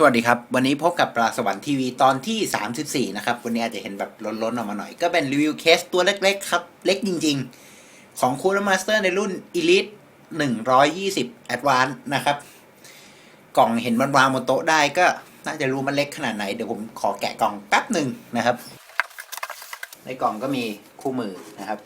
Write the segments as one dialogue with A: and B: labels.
A: สวัสดีครับ วันนี้พบกับปลาสวรรค์ทีวีตอนที่ 34 นะครับ วันนี้อาจจะเห็นแบบล้นๆออกมาหน่อย ก็เป็นรีวิวเคสตัวเล็กๆ ครับ เล็กจริงๆ ของคูลมาสเตอร์ในรุ่น Elite 120 Advance นะครับ กล่องเห็นมันวางบนโต๊ะได้ก็น่าจะรู้มันเล็กขนาดไหน เดี๋ยวผมขอแกะกล่องแป๊บหนึ่งนะครับ ในกล่องก็มีคู่มือนะครับ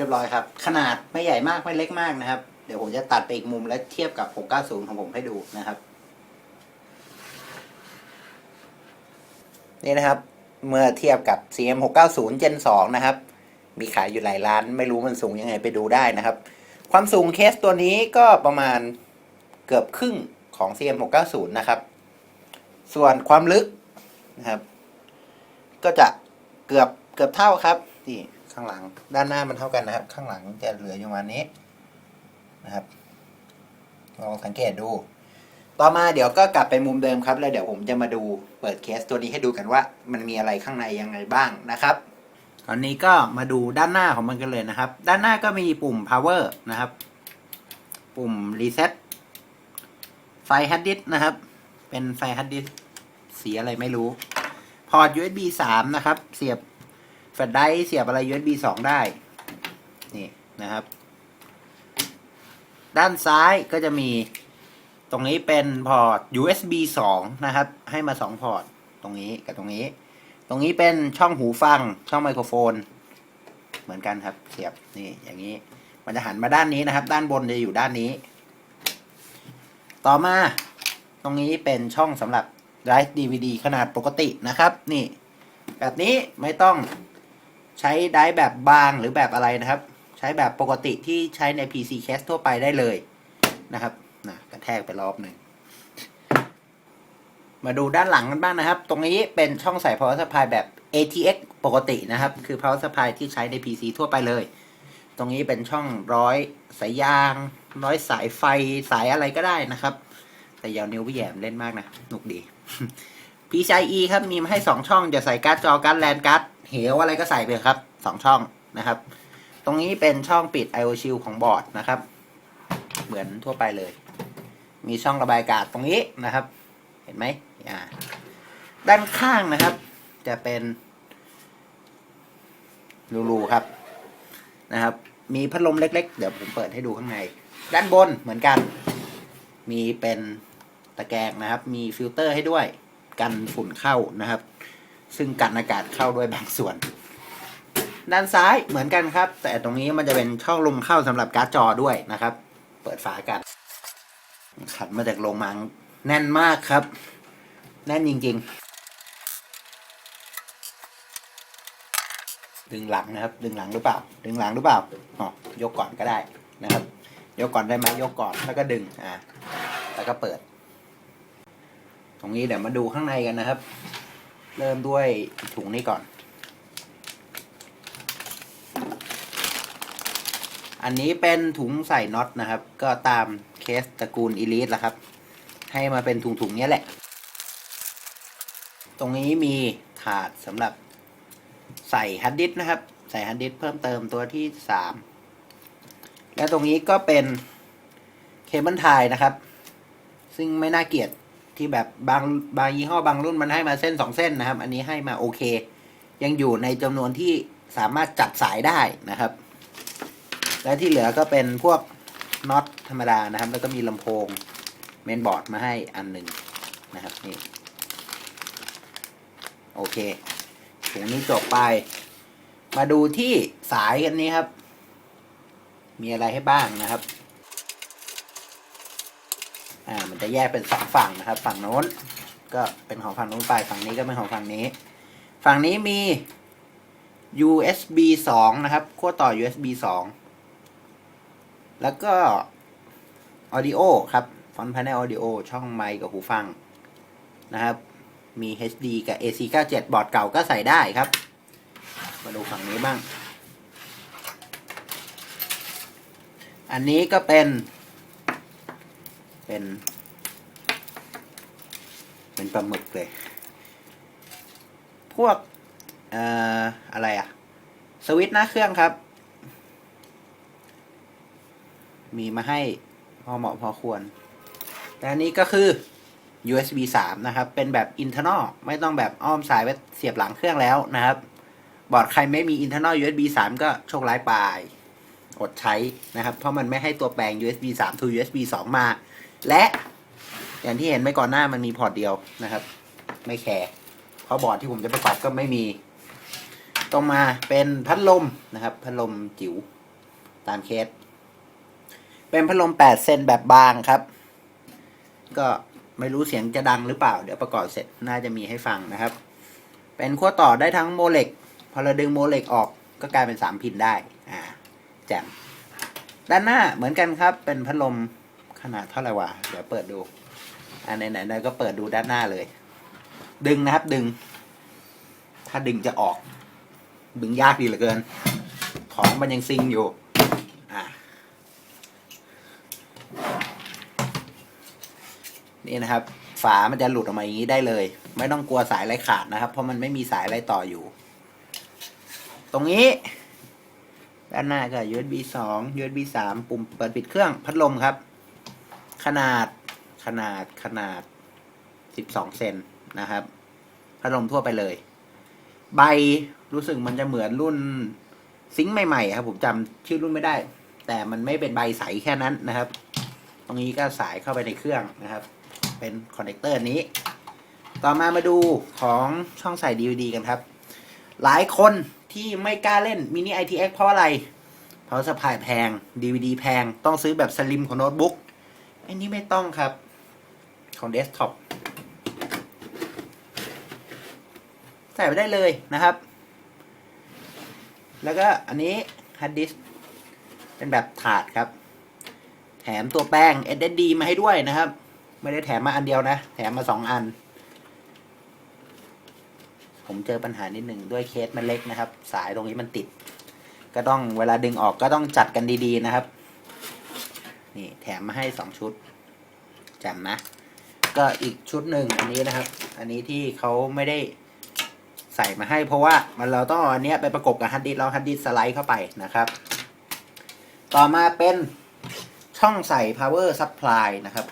A: รียบร้อยครับ ขนาดไม่ใหญ่มากไม่เล็กมากนะครับ เดี๋ยวผมจะตัดไปอีกมุมและเทียบกับ 690 ของผมให้ดูนะครับ นี่นะครับ เมื่อเทียบกับ CM 690 Gen 2นะครับ มีขายอยู่หลายร้าน ไม่รู้มันสูงยังไงไปดูได้นะครับ ความสูงเคสตัวนี้ก็ประมาณเกือบครึ่งของ CM 690นะครับ ส่วนความลึกนะครับ ก็จะเกือบเกือบเท่าครับนี่ ข้างหลัง ด้านหน้ามันเท่ากันนะครับ ข้างหลังจะเหลืออยู่ประมาณนี้นะครับลองสังเกตดู ต่อมาเดี๋ยวก็กลับไปมุมเดิมครับ แล้วเดี๋ยวผมจะมาดูเปิดเคสตัวนี้ให้ดูกันว่า มันมีอะไรข้างในยังไงบ้างนะครับตอนนี้ก็มาดูด้านหน้าของมันกันเลยนะครับ ด้านหน้าก็มีปุ่ม power นะครับ ปุ่ม reset ไฟ hard disk นะครับ เป็นไฟ hard disk สีอะไรไม่รู้ พอร์ต USB 3 นะครับ เสียบ แฟลชไดร์เสียบอะไร USB 2 ได้ นี่นะครับ ด้านซ้ายก็จะมี ตรงนี้เป็นพอร์ต USB 2 นะครับ ให้มา 2 พอร์ต ตรงนี้กับตรงนี้ ตรงนี้เป็นช่องหูฟัง ช่องไมโครโฟน เหมือนกันครับ เสียบ นี่ อย่างนี้ มันจะหันมาด้านนี้นะครับ ด้านบนจะอยู่ด้านนี้ ต่อมา ตรงนี้เป็นช่องสำหรับไดรฟ์ DVD ขนาดปกตินะครับ นี่ แบบนี้ไม่ต้อง ใช้ได้แบบบางหรือแบบอะไรนะครับ ใช้แบบปกติที่ใช้ใน PC case ทั่วไปได้เลยนะครับนะกระแทกไปรอบหนึ่ง มาดูด้านหลังกันบ้างนะครับ ตรงนี้เป็นช่องใส่ power supply แบบ ATX ปกตินะครับ คือ power supply ที่ใช้ใน PC ทั่วไปเลย ตรงนี้เป็นช่องร้อยสายยาง ร้อยสายไฟสายอะไรก็ได้นะครับ แต่ยาวนิ้วพี่แยมเล่นมากนะหนุกดี PCIe ครับมีมาให้ 2 ช่องจะใส่การ์ดจอการ์ดแลนการ์ดเหวอะไรก็ใส่ไปครับ 2 ช่องนะครับ ตรงนี้เป็นช่องปิด IO Shield ของบอร์ดนะครับ เหมือนทั่วไปเลย มีช่องระบายอากาศตรงนี้นะครับ เห็นไหมอ่าด้านข้างนะครับ จะเป็นรูๆครับนะครับ มีพัดลมเล็ก ๆ เดี๋ยวผมเปิดให้ดูข้างใน ด้านบนเหมือนกัน มีเป็นตะแกรงนะครับ มีฟิลเตอร์ให้ด้วย กันฝุ่นเข้านะครับ ซึ่งกันอากาศเข้าด้วยบางส่วน ด้านซ้ายเหมือนกันครับ แต่ตรงนี้มันจะเป็นช่องลมเข้าสำหรับการ์ดจอด้วยนะครับ เปิดฝากัน ขัดมาจากโรงมังแน่นมากครับ แน่นจริง ๆ ดึงหลังนะครับ ดึงหลังหรือเปล่า ดึงหลังหรือเปล่าอ๋อยกก่อนก็ได้นะครับ ยกก่อนได้ไหมยกก่อนแล้วก็ดึงอ่าแล้วก็เปิด ตรงนี้เดี๋ยวมาดูข้างในกันนะครับ เริ่มด้วยถุงนี้ก่อน อันนี้เป็นถุงใส่น็อตนะครับ ก็ตามเคสตระกูลอีลิทละครับ ให้มาเป็นถุงๆเนี้ยแหละ ตรงนี้มีถาดสำหรับใส่ฮัดดิสนะครับ ใส่ฮัดดิสเพิ่มเติมตัวที่สามและตรงนี้ก็เป็นเคเบิลไทยนะครับ ซึ่งไม่น่าเกลียด ที่แบบบางบางยี่ห้อบางรุ่นมันให้มาเส้นสองเส้นนะครับ อันนี้ให้มาโอเค ยังอยู่ในจำนวนที่สามารถจัดสายได้นะครับ และที่เหลือก็เป็นพวกน็อตธรรมดานะครับ แล้วก็มีลำโพงเมนบอร์ดมาให้อันหนึ่งนะครับนี่โอเคถุงนี้จบไป มาดูที่สายกันนี้ครับ มีอะไรให้บ้างนะครับ อ่ามันจะแยกเป็นสองฝั่งนะครับ ฝั่งโน้นก็เป็นของฝั่งโน้นไปฝั่งนี้ก็เป็นของฝั่งนี้ ฝั่งนี้มี USB 2 นะครับขั้วต่อ USB 2 แล้วก็ Audio ครับฟอนต์ Panel Audio ช่องไมค์กับหูฟังนะครับ มี HD กับ AC 97บอร์ดเก่าก็ใส่ได้ครับ มาดูฝั่งนี้บ้าง อันนี้ก็เป็น เป็น เป็นปลาหมึกเลย พวกเอ่ออะไรอะสวิตช์หน้าเครื่องครับ มีมาให้พอเหมาะพอควร แต่อันนี้ก็คือ USB 3 นะครับ เป็นแบบ internal ไม่ต้องแบบอ้อมสายไปเสียบหลังเครื่องแล้วนะครับ บอร์ดใครไม่มี internal USB 3 ก็โชคร้ายไปอดใช้นะครับ เพราะมันไม่ให้ตัวแปลง USB 3 to USB 2 มา และอย่างที่เห็นไปก่อนหน้ามันมีพอร์ตเดียวนะครับ ไม่แคร์เพราะบอร์ดที่ผมจะประกอบก็ไม่มีต่องมาเป็นพัดลมนะครับ พัดลมจิ๋วตามเคส เป็นพัดลม 8 เซนแบบบางครับ ก็ไม่รู้เสียงจะดังหรือเปล่า เดี๋ยวประกอบเสร็จน่าจะมีให้ฟังนะครับ เป็นขั้วต่อได้ทั้งโมเลกพอเราดึงโมเลกออกก็กลายเป็น 3 พินได้ อ่าแจ่มด้านหน้าเหมือนกันครับ เป็นพัดลม ขนาดเท่าไหร่วะเดี๋ยวเปิดดูอันไหนๆก็เปิดดูด้านหน้าเลย ดึงนะครับดึง ถ้าดึงจะออก ดึงยากดีเหลือเกิน ของมันยังซิงอยู่อ่านี่นะครับ ฝามันจะหลุดออกมาอย่างนี้ได้เลย ไม่ต้องกลัวสายไรขาดนะครับ เพราะมันไม่มีสายไรต่ออยู่ ตรงนี้ ด้านหน้าก็ USB 2 USB 3 ปุ่มเปิดปิดเครื่องพัดลมครับ ขนาดขนาดขนาด 12 เซนนะครับพัดลมทั่วไปเลย ใบรู้สึกมันจะเหมือนรุ่นซิงค์ใหม่ๆครับ ผมจำชื่อรุ่นไม่ได้ แต่มันไม่เป็นใบใสแค่นั้นนะครับ ตรงนี้ก็สายเข้าไปในเครื่องนะครับ เป็นคอนเนคเตอร์นี้ ต่อมามาดูของช่องใส่ DVD กันครับ หลายคนที่ไม่กล้าเล่น Mini ITX เพราะอะไร เพราะสปายแพง DVD แพง ต้องซื้อแบบสลิมของโน้ตบุ๊ก อันนี้ไม่ต้องครับ ของเดสก์ท็อปใส่ไปได้เลยนะครับ แล้วก็อันนี้ฮาร์ดดิสเป็นแบบถาดครับ แถมตัวแป้ง SSD มาให้ด้วยนะครับ ไม่ได้แถมมาอันเดียวนะ แถมมาสองอัน ผมเจอปัญหานิดหนึ่งด้วยเคสมันเล็กนะครับ สายตรงนี้มันติด ก็ต้องเวลาดึงออกก็ต้องจัดกันดีๆนะครับ นี่แถมมาให้สองชุดจำนะ ก็อีกชุดหนึ่งอันนี้นะครับ อันนี้ที่เขาไม่ได้ใส่มาให้ เพราะว่ามันเราต้องเอาอันเนี้ยไปประกบกับฮัดดิสเราฮัดดิสสไลด์เข้าไปนะครับ ต่อมาเป็นช่องใส่ power supply นะครับ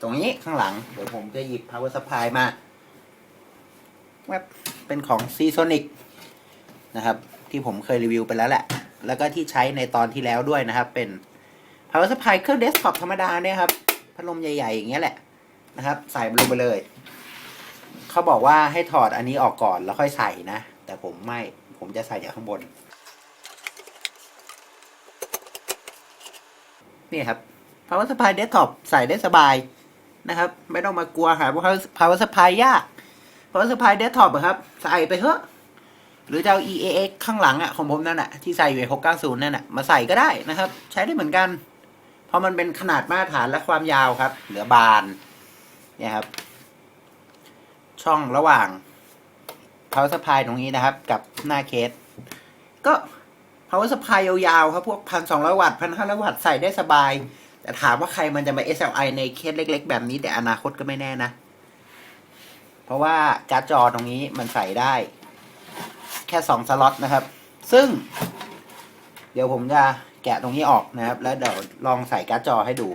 A: ตรงนี้ข้างหลัง เดี๋ยวผมจะหยิบ power supply มาแวบเป็นของ s e a s o n i c นะครับ ที่ผมเคยรีวิวไปแล้วแหละ แล้วก็ที่ใช้ในตอนที่แล้วด้วยนะครับเป็น power supply เครื่องเดสก์ท็อปธรรมดาเนี่ยครับพัดลมใหญ่ๆอย่างเงี้ยแหละนะครับ ใส่ลงไปเลย เขาบอกว่าให้ถอดอันนี้ออกก่อนแล้วค่อยใส่นะ แต่ผมไม่ผมจะใส่จากข้างบน นี่ครับ power supply desktop ใส่ได้สบายนะครับ ไม่ต้องมากลัวหา power power supply ยาก power supply desktop อะครับ ใส่ไปเถอะ หรือจะเอา EAX ข้างหลังอะของผมนั่นอะที่ใส่อยู่ใน690 นั่นอะมาใส่ก็ได้นะครับ ใช้ได้เหมือนกัน เพราะมันเป็นขนาดมาตรฐานและความยาวครับ เหลือบาน เนี่ยครับ ช่องระหว่าง power supply ตรงนี้นะครับ กับหน้าเคส ก็ power supply ยาวๆครับ พวกพันสองร้อยวัตต์พันห้าร้อยวัตต์ใส่ได้สบาย แต่ถามว่าใครมันจะมา SLI ในเคสเล็ก ๆ แบบนี้ แต่อนาคตก็ไม่แน่นะ เพราะว่าการ์ดจอตรงนี้มันใส่ได้ แค่สองสล็อตนะครับ ซึ่ง เดี๋ยวผมจะ แกะตรงนี้ออกนะครับ แล้วเดี๋ยวลองใส่การ์ดจอให้ดู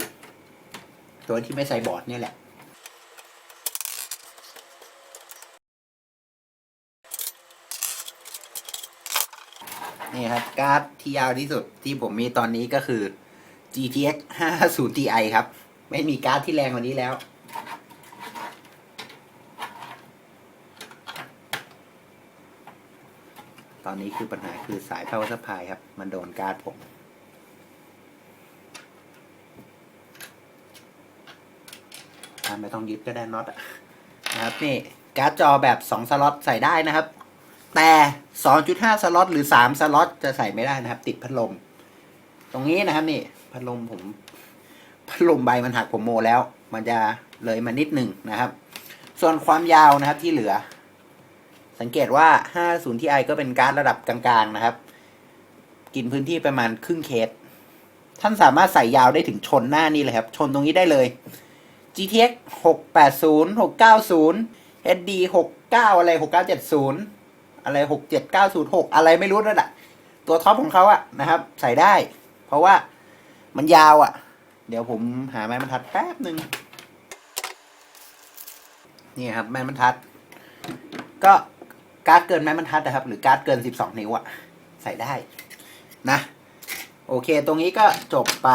A: ตัวที่ไม่ใส่บอร์ดนี่แหละ นี่ครับการ์ดที่ยาวที่สุดที่ผมมีตอนนี้ก็คือ GTX 50 Ti ครับ ไม่มีการ์ดที่แรงกว่านี้แล้วตอนนี้คือปัญหาคือสาย power supply ครับ มันโดนการ์ดผม อะ ไม่ต้องยึดก็ได้น็อตนะครับนี่การ์ดจอแบบ2สล็อตใส่ได้นะครับ แต่ 2.5 สล็อตหรือ 3 สล็อตจะใส่ไม่ได้นะครับ ติดพัดลม ตรงนี้นะครับนี่พัดลมผมพัดลมใบมันหักผมโมแล้ว มันจะเลยมานิดหนึ่งนะครับ ส่วนความยาวนะครับที่เหลือ สังเกตว่า 50 Ti ก็เป็นการ์ดระดับกลางๆนะครับ กินพื้นที่ประมาณครึ่งเคสท่านสามารถใส่ยาวได้ถึงชนหน้านี่เลยครับ ชนตรงนี้ได้เลย GTX 680 690 HD 69 อะไร 6970 อะไร 67906 อะไรไม่รู้นั่นแหละตัวท็อปของเขาอะนะครับ ใส่ได้ เพราะว่ามันยาวอะเดี๋ยวผมหาไม้บรรทัดแป๊บหนึ่งนี่ครับไม้บรรทัด ก็การ์ดเกินไม้บรรทัดนะครับ หรือการ์ดเกินสิบสองนิ้วอะใส่ได้นะ โอเค ตรงนี้ก็จบไป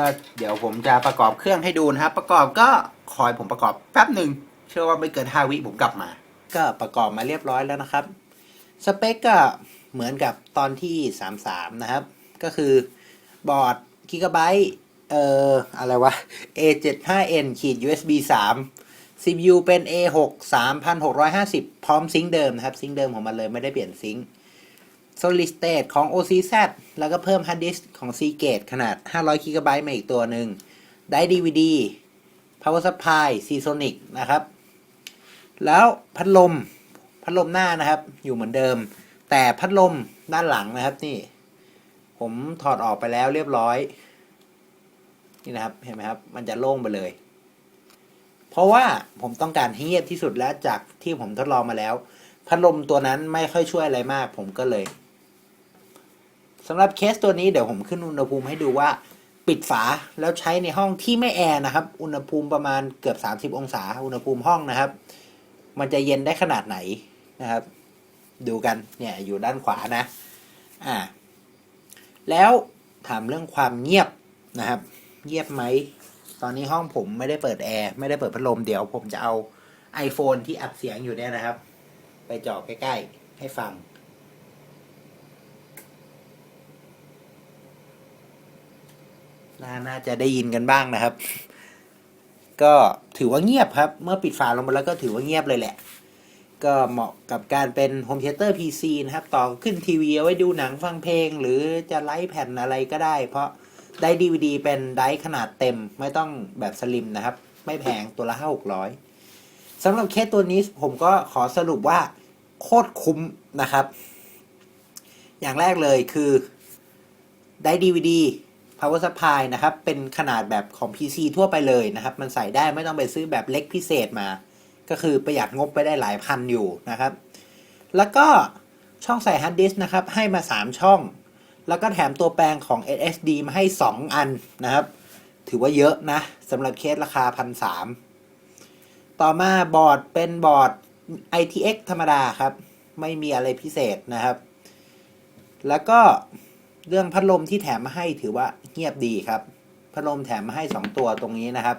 A: ก็เดี๋ยวผมจะประกอบเครื่องให้ดูนะครับ ประกอบก็คอยผมประกอบแป๊บหนึ่งเชื่อว่าไม่เกินห้าวิผมกลับมา ก็ประกอบมาเรียบร้อยแล้วนะครับ สเปคก็เหมือนกับตอนที่ 33 นะครับ ก็คือบอร์ดกิกะไบต์เอ่ออะไรวะ A75N ขีด USB 3 CPU เป็น A6 3650 พร้อมซิงค์เดิมนะครับ ซิงค์เดิมของมันเลยไม่ได้เปลี่ยนซิงค์ Solid State ของ OCZ แล้วก็เพิ่ม Hard Disk ของ Seagate ขนาด 500 GB มาอีกตัวหนึ่งได้ DVD Power Supply Seasonic นะครับ แล้วพัดลม พัดลมหน้านะครับ อยู่เหมือนเดิม แต่พัดลมด้านหลังนะครับนี่ ผมถอดออกไปแล้วเรียบร้อย นี่นะครับ เห็นไหมครับ มันจะโล่งไปเลย เพราะว่าผมต้องการให้เงียบที่สุดแล้วจากที่ผมทดลองมาแล้วพัดลมตัวนั้นไม่ค่อยช่วยอะไรมาก ผมก็เลย สำหรับเคสตัวนี้เดี๋ยวผมขึ้นอุณหภูมิให้ดูว่าปิดฝาแล้วใช้ในห้องที่ไม่แอร์นะครับ อุณหภูมิประมาณเกือบ 30 องศา อุณหภูมิห้องนะครับ มันจะเย็นได้ขนาดไหนนะครับ ดูกันเนี่ยอยู่ด้านขวานะอ่าแล้วถามเรื่องความเงียบนะครับ เงียบไหม ตอนนี้ห้องผมไม่ได้เปิดแอร์ไม่ได้เปิดพัดลมเดี๋ยวผมจะเอา iPhone ที่อัดเสียงอยู่เนี่ยนะครับ ไปจ่อใกล้ๆให้ฟัง นาน่าจะได้ยินกันบ้างนะครับ ก็ถือว่าเงียบครับ เมื่อปิดฝาลงมาแล้วก็ถือว่าเงียบเลยแหละ ก็เหมาะกับการเป็นโฮมเทเตอร์ PC นะครับ ต่อขึ้นทีวีเอาไว้ดูหนังฟังเพลง หรือจะไลฟ์แผ่นอะไรก็ได้ เพราะได้ DVD เป็นไดร์ขนาดเต็มไม่ต้องแบบสลิมนะครับ ไม่แพงตัวละห้าหกร้อยสำหรับเคสตัวนี้ผมก็ขอสรุปว่าโคตรคุ้มนะครับ อย่างแรกเลยคือได้ DVD power supply นะครับ เป็นขนาดแบบของ PC ทั่วไปเลยนะครับ มันใส่ได้ไม่ต้องไปซื้อแบบเล็กพิเศษมา ก็คือประหยัดงบไปได้หลายพันอยู่นะครับ แล้วก็ช่องใส่ฮาร์ดดิสก์นะครับ ให้มา 3 ช่อง แล้วก็แถมตัวแปลงของ SSD มาให้ 2 อันนะครับ ถือว่าเยอะนะสำหรับเคสราคาพันสามต่อมาบอร์ดเป็นบอร์ด ITX ธรรมดาครับ ไม่มีอะไรพิเศษนะครับ แล้วก็ เรื่องพัดลมที่แถมมาให้ถือว่าเงียบดีครับ พัดลมแถมมาให้2ตัวตรงนี้นะครับ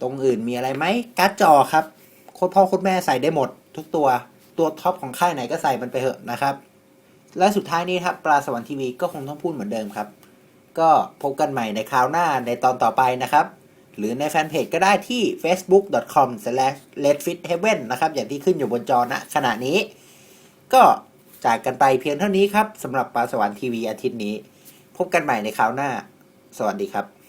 A: ตรงอื่นมีอะไรไหมการ์ดจอครับโคตรพ่อโคตรแม่ใส่ได้หมด ทุกตัวตัวท็อปของค่ายไหนก็ใส่มันไปเถอะนะครับ และสุดท้ายนี้ครับปลาสวรรค์ทีวีก็คงต้องพูดเหมือนเดิมครับ ก็พบกันใหม่ในคราวหน้าในตอนต่อไปนะครับ หรือในแฟนเพจก็ได้ที่ facebook.com/redfitheaven นะครับ อย่างที่ขึ้นอยู่บนจอณขณะนี้ ก็ จากกันไปเพียงเท่านี้ครับสำหรับปลาสวรรค์ทีวีอาทิตย์นี้ พบกันใหม่ในคราวหน้า สวัสดีครับ